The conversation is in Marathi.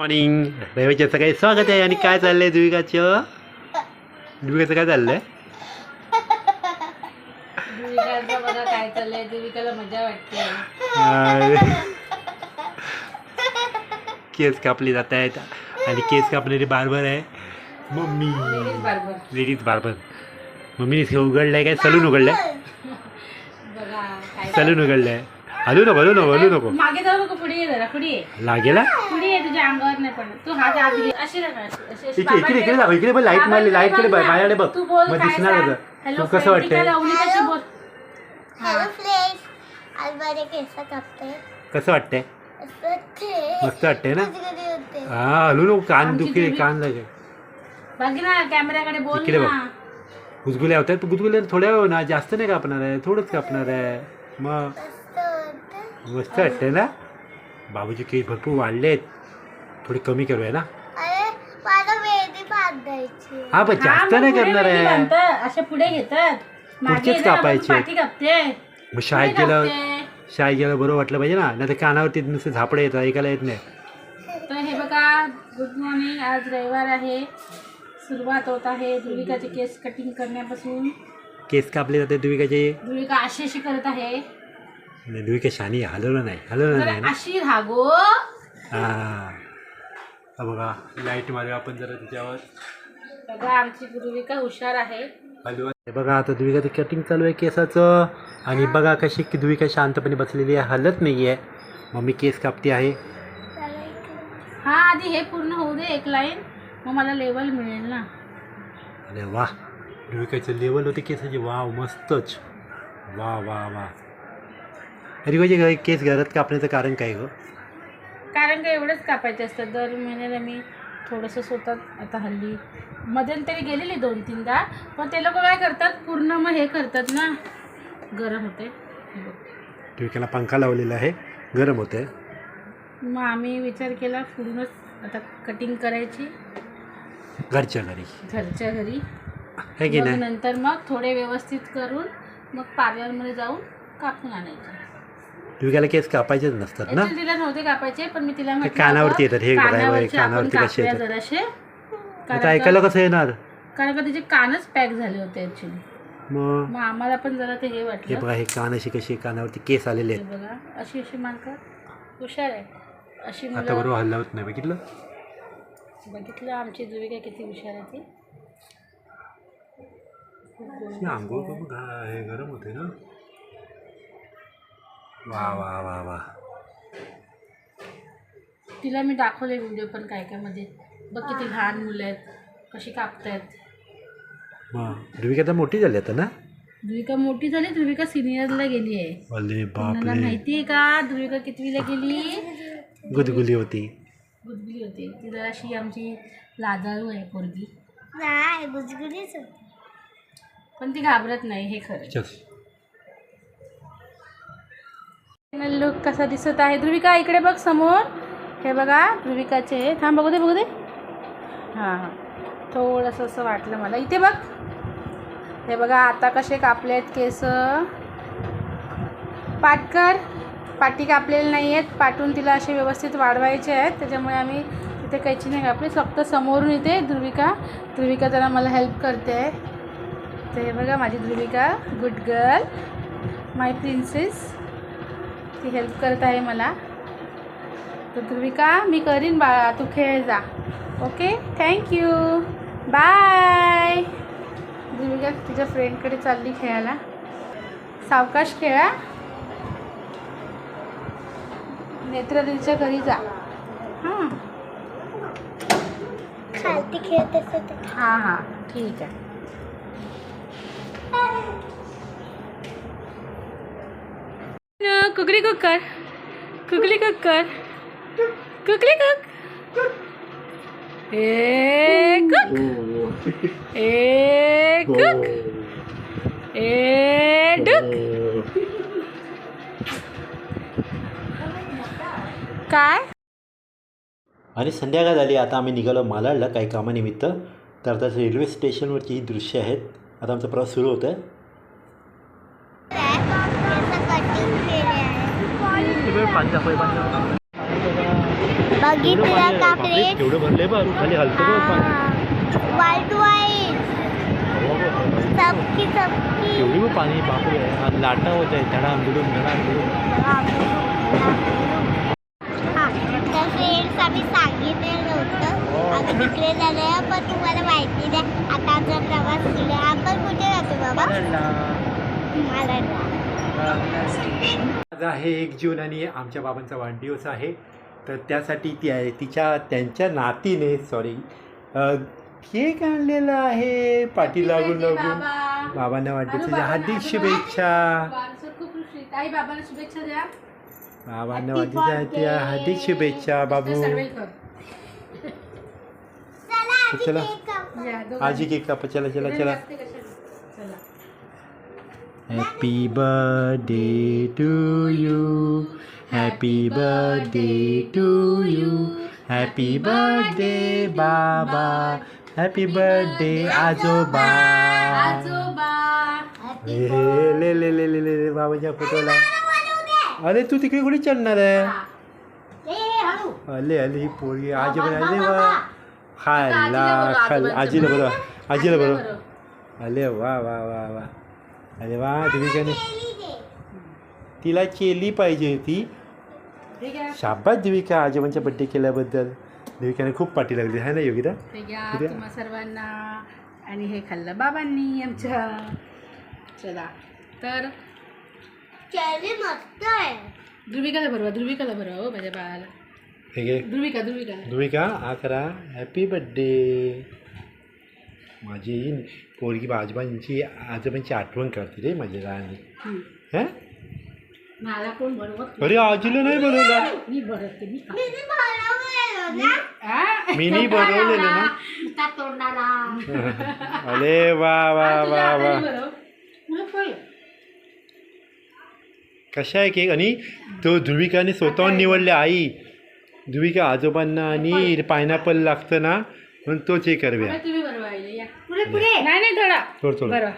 मॉर्निंग रविवारच्या सकाळी स्वागत आहे आणि काय चाललंय दुविकाचं दुविकाचं काय चाललंय? बघा काय चाललंय. देविकाला मजा वाटते. अं, केस कापले जात आहेत आणि केस कापलेले बार्बर आहे. मम्मी. लेडीज बार्बर मम्मीने उघडलंय काय? सलून उघडलंय? सलून उघडलंय. हलू नको हलू नको हलू नको. मागे जाऊ नको पुढे ये जरा पुढे ये. लागेल? हा? पुढे ये तुझ्या अंगावर नाही पडत. तू हात आत घे. अशी नका अशी- अशी- अशी इकडे इकडे इकडे दाखव इकडे पण लाइट मारली लाइटकडे बघ माझ्याकडे बघ. तू बोल मग काय दिसणार सांग? होतं तू कसं काय वाटतंय? लावणी कशी बोल. हॅलो फ्रेंड्स आज माझे केस कापते कसं वाटतंय? असं ते मस्त वाटतंय ना? कधी कधी होते? हा हलू नको कान आमची देवी- कान लागे बाकी ना कॅमेऱ्याकडे बोल इकडे बघ. ना गुजगुले होतात गुजगुले थोड्या वेळ ना जास्त नाही कापणार आहे थोडंच कापणार आहे. मग. मस्त वाटतंय ना? बाबूचे केस भरपूर वाढले आहेत थोडे कमी करूया ना? अरे मला मेहंदी बांधायची हा पण हा, जास्त नाही करणार आहे. असे पुढे घेतात. मागे पुढचेच येतात, कापायचे. पाठी कापते. मग शाळेत पुढे गेलं कापते. शाळेत गेलं बरं वाटलं पाहिजे ना? नाही तर कानावरती नुसते झापडे येतात ऐकायला येत नाही. तर हे बघा गुड मॉर्निंग आज रविवार आहे. सुरुवात होत आहे धुविकाचे केस कटिंग करण्यापासून. केस कापले जाते दुविकाचे धुविका अशी अशी करत आहे. नाही दुविका शानी हलवलं नाही हलवलं नाही ना? अशी रागो हा. बघा लाइट मारूया आपण जरा त्याच्यावर बघा आमची धुविका हुशार आहे. हलवा. बघा आता दुविकाचं कटिंग चालू आहे केसाचं. आणि बघा कशी की दुविका शांतपणे बसलेली आहे हलत नाही आहे मम्मी केस कापते आहे. हा आधी हे पूर्ण होऊ दे एक लाईन. मग मला लेवल मिळेल ना. अरे वा दुविकाचं लेवल होते केसाचे. वाव मस्तच. वा वा वा अरे म्हणजे केस घरात कापण्याचं कारण काय गं? कारण का एवढंच कापायचे असतात दर महिन्याला मी थोडंसं स्वतः आता हल्ली मध्यंतरी गेलेली दोन तीनदा पण ते लोक काय करतात? पूर्ण मग हे करतात ना. गरम होते हे. दुविकाला पंखा लावलेला आहे. गरम होते मग आम्ही विचार केला पूर्णच आता कटिंग करायची. घरच्या घरी. घरच्या घरी. है की मग नाही? नंतर मग थोडे व्यवस्थित करून मग पार्लरमध्ये जाऊन कापून आणायचे. दुविकाला केस कापायचेच नसतात ना? तिला नव्हते कापायचे पण मी तिला म्हटलं कानावरती होतं, येतात, हे बघा, हे बघा, कानावरचे आपण कानावरती कसे कापूया येतात. जराशे. आता ऐकायला का- कसं येणार? कारण का तिचे कानच पॅक झाले होते ऍक्च्युली मग? मग आम्हाला पण जरा ते हे हे वाटलं बघा हे कान अशी कशी कानावरती केस आलेले हे आहेत बघा अशी अशी मानकर हुशार आहे. अशी आता मुलं बरोबर हल्लावत नाही बघितलं? बघितलं आमची जुविका किती हुशार आहे ती. हे आंघोळ करून घा- हे गरम होते ना? वा वा वा वा. तिला मी दाखवले व्हिडिओ पण काय काय मध्ये. बघ किती लहान मुलं आहेत कशी कापतायत. मग ध्रुविका तर मोठी झाली आता ना? ध्रुविका मोठी झाली ध्रुविका सिनियरला गेली आहे. अरे बापरे. माहिती आहे का? ध्रुविका कितवीला गेली? गुदगुली होती. गुदगुली होती. ती जराशी आमची लाजाळू आहे पोरगी. नाही गुजगुजीच होते. पण ती घाबरत नाही हे खरं चल. लुक कसा दिसत आहे? ध्रुविका इकडे बघ समोर. हे बघा ध्रुविकाचे. थांब बघू दे बघू दे. हां हां. थोडंसं असं वाटलं मला. इथे बघ. हे बघा आता कसे कापले आहेत केस. पाटकर पाटी कापलेले नाही आहेत. पाटून तिला असे व्यवस्थित वाढवायचे आहेत. त्याच्यामुळे आम्ही तिथे कैची नाही कापली. फक्त समोरून येते ध्रुविका. ध्रुविका त्याला मला हेल्प करते. आहे तर हे बघा माझी Dhruvika. Good girl my princess ती हेल्प करत आहे मला. तर ध्रुविका मी करीन बाळा तू खेळ जा. ओके थँक्यू बाय ध्रुविका तिच्या फ्रेंडकडे चालली खेळायला. सावकाश खेळा नेत्रदीच्या घरी जा. हां. खालती खेळत असत हां हां. ठीक आहे. कुकली कुकर कुकली कुकर कुकली कुक. ए कुक. ए कुक. ए डुक. काय? आणि संध्याकाळ झाली आता आम्ही निघालो मालाडला काही कामानिमित्त. तर आता रेल्वे स्टेशनवरची ही दृश्य आहेत. आता आमचा प्रवास सुरू होत आहे कटिंग केले आहे बघितलं का फ्रेंड केवढं भरलंय बारू खाली हलतो बघ पाणी. वाईट वाईट सबकी सबकी केवढी बघ पाणी बापरे. आणि लाटा होत आहे. धडा बुडून धडा बुडून हा तर फ्रेंड्स आम्ही सांगितलेलं होतं. आम्ही तिकडे झालं पण तुम्हाला माहिती नाही. आता आमचा प्रवास केला आपण कुठे जातो बाबा? मला आज आहे एक जून आणि आमच्या बाबांचा वाढदिवस आहे. तर त्यासाठी ती आहे तिच्या त्यांच्या नातीने सॉरी केक आणलेला आहे. पाठी लागून लागून. बाबा? बाबांना वाढदिवसाच्या बाबांना हार्दिक. शुभेच्छा. बाबांना शुभेच्छा द्या. बाबांना Happy वाढदिवसाच्या birthday. हार्दिक शुभेच्छा बाबू. चला. आजी केक कापू. चला चला चला. Happy birthday to you happy birthday बाबा हॅपी बर्थडे आजोबा आजोबा Happy हे हे, ले ले ले ले ले बाबाच्या फोटोला. अरे तू तिकडे कुठे चढणार आहे. अले अले ही पोरगी आजी बाबा, अरे. वा. खायला खाल आजीला बरोबर आजीला बरोबर अरे वा वा वा वा. अरे वा देविकाने. तिला केली पाहिजे होती ठीक आहे. शाबास देविका आजोबांच्या बड्डे केल्याबद्दल. देविकाने खूप पाठी लागली आहे ना योगिता? तुम्हा सर्वांना आणि हे खाल्लं बाबांनी आमच्या चला तर केली मस्त आहे. ध्रुविकाला बरोबर ध्रुविकाला बरोबर हो माझ्या बाळाला. ध्रुविका ध्रुविका. देविका हा करा हॅपी बड्डे माझी पोरगी आजोबांची आजोबांची आठवण करते रे माझी. हं? मला कोण बरोबर अरे आजीला नाही बनवला मी बरवते मी खाते. किती भरवलेलं ना? आ? मीनी बनवलेलं ना अरे वा वा तुझ्या वा वा हाताने. कशा आहे केक आणि तो ध्रुविकाने स्वतःहून निवडले आई ध्रुविका आजोबांना आणि पायनॅपल लागतं ना म्हणून तोच हे तुम्ही बरोबर या. पुढे पुढे. नाही नाही थोडा. थोडं थोडं. बरं